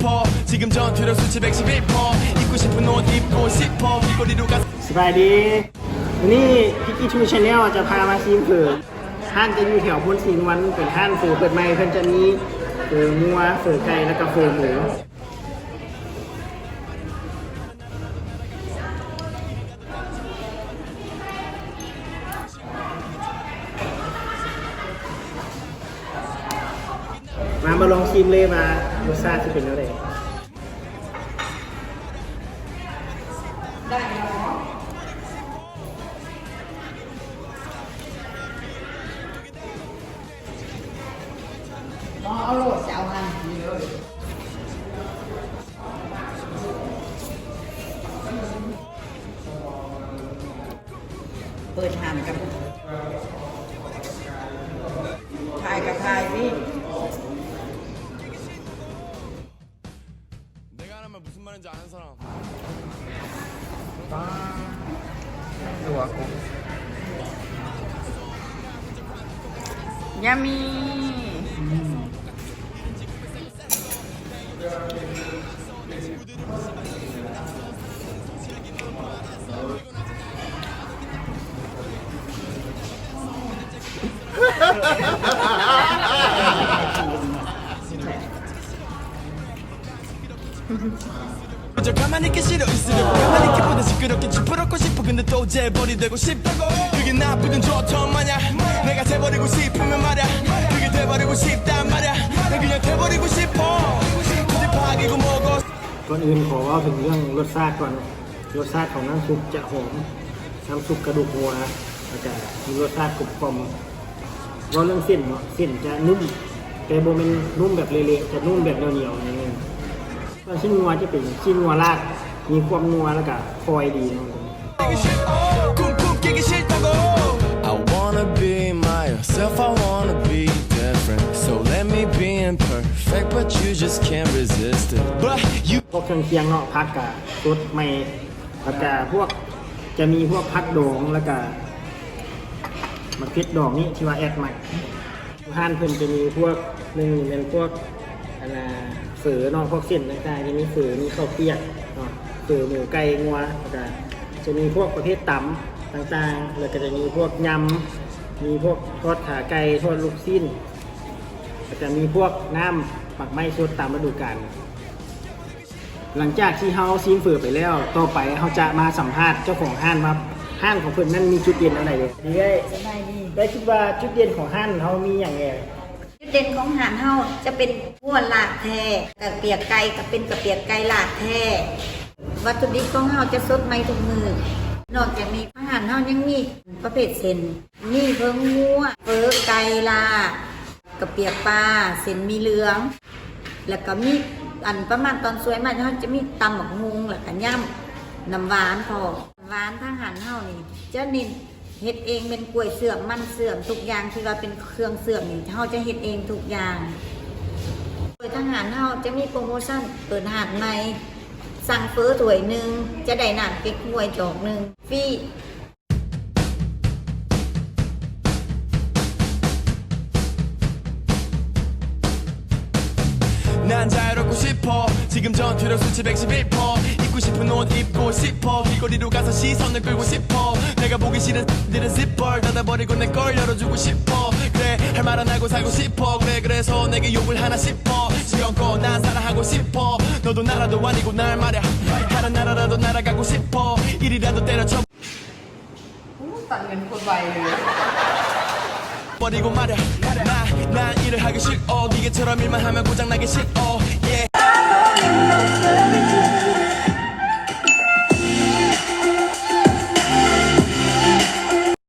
싶어 지금 전투력 수치 111% 입고 싶은 옷 입고 싶어 길거리로 가서 สบายดีวันนี้พิกกี้ทูชาแนลจะพามาซีมเผือห้านจะอยู่แถวพ้นสีนวันเป็นห้านเผือเปิดใหม่เพิ่นจะมีเผืองัวเผือไก่แล้วก็เผือหมู มามาลองชิมเลยมารสชาติจะเป็นอะไรเอาโหลดจะเอาหันเปิดหันกับถ่ายกับถ่ายพี่ 말하는지 아는 사람. 이거 왔고. 야미. มี저 가만히 있기 싫어 있으려고 가만히 있기보다 시끄럽게 찌푸럽고 싶어 근데 또 재벌이 되고 싶다고 그게 나쁘든 좋던 마냐 내가 돼버리고 싶으면 말야 그게 돼버리고 싶단 말야 난 그냥 돼버리고 싶어 굳이 파기고 뭐고 ก่อนอื่นขอเว่าถึงเรื่องรสชาติก่อน รสชาติของน้ำซุปจะหอม น้ำซุปกระดูกวัวแล้วก็มีรสชาติกรุบกรอบว่าเรื่องเส้นเนาะเส้นจะนุ่ม แต่โบเป็นนุ่มแบบเละๆจะนุ่มแบบเหนียวๆ แล้ชิ้นงัวจะเป็นชิ้นงัวลาดมีความนัวแล้วก็ฟอยดีนะครับพวกเครื่องเคียงเนาะพักกับรสไม่แล้วก็พวกจะมีพวกพักดองแล้วก็มะเขือดองนี่ที่ว่าแอดใหม่ห้านเพิ่นจะมีพวกหนึ่งเป็นพวกอันน่ะ ฝอเนาะพวกเส้นต่างๆจะมีเฝอมีข้าวเปียกเนาะเฝอหมูไก่งัวแล้วก็จะมีพวกประเภทตำต่างๆ แล้วก็จะมีพวกยำมีพวกทอดขาไก่ทอดลูกชิ้นแล้วก็มีพวกน้ำปักไม้สดตามฤดูกาลหลังจากที่เฮาซีมเฟือไปแล้ว ต่อไปเฮาจะมาสัมภาษณ์เจ้าของห้านว่าห้านของเพิ่นนั้นมีจุดเด่นอะไรเลยดีได้สบายดีได้คิดว่าจุดเด่นของห้านเฮามีอย่างไรจุด เด่นของอาหารเฮาจะเป็นหัวลาดแท้กับเปียกไก่กับเป็นกับเปียกไก่ลาดแท้วัตถุดิบของเฮาจะสดใหม่ทุกมือนอกจากมีอาหารเฮายังมีประเภทเส้นมีเพิ่งงัวเฟิไก่ลากับเปียกปลาเส้นมีเหลือง แล้วก็มีอันประมาณตอนสวยมากเขาจะมีตำหมกฮุงแล้วก็ย่ำน้ำหวานพอหวานทางหันเฮานี่จะนิน เฮ็ดเองเป็นกล้วยเสื่อมมันเสื่อมทุกอย่างที่ว่าเป็นเครื่องเสื่อมนี่เฮาจะเฮ็ดเองทุกอย่างโดยทางหารเฮาจะมีโปรโมชั่นเปิดหาดใหม่สั่งเฟอถ้วยหนึ่งจะได้น้ำเก๊กฮวยจอกหนึ่งฟรี 지금 전투력 수치 111% 입고 싶은 옷 입고 싶어 길거리로 가서 시선을 끌고 싶어 내가 보기 싫은 들은 zipper 닫아버리고 내 걸 열어주고 싶어 그래 할 말 안 하고 살고 싶어 그래 그래서 내게 욕을 하나 싶어 지금껏 난 사랑하고 싶어 너도 나라도 아니고 날 말야 다른 나라라도 날아가고 싶어 일이라도 때려쳐 ตัดเงินคนไวเลย 버리고 말야 나, 난 일을 하기 싫어 기계처럼 일만 하면 고장나기 싫어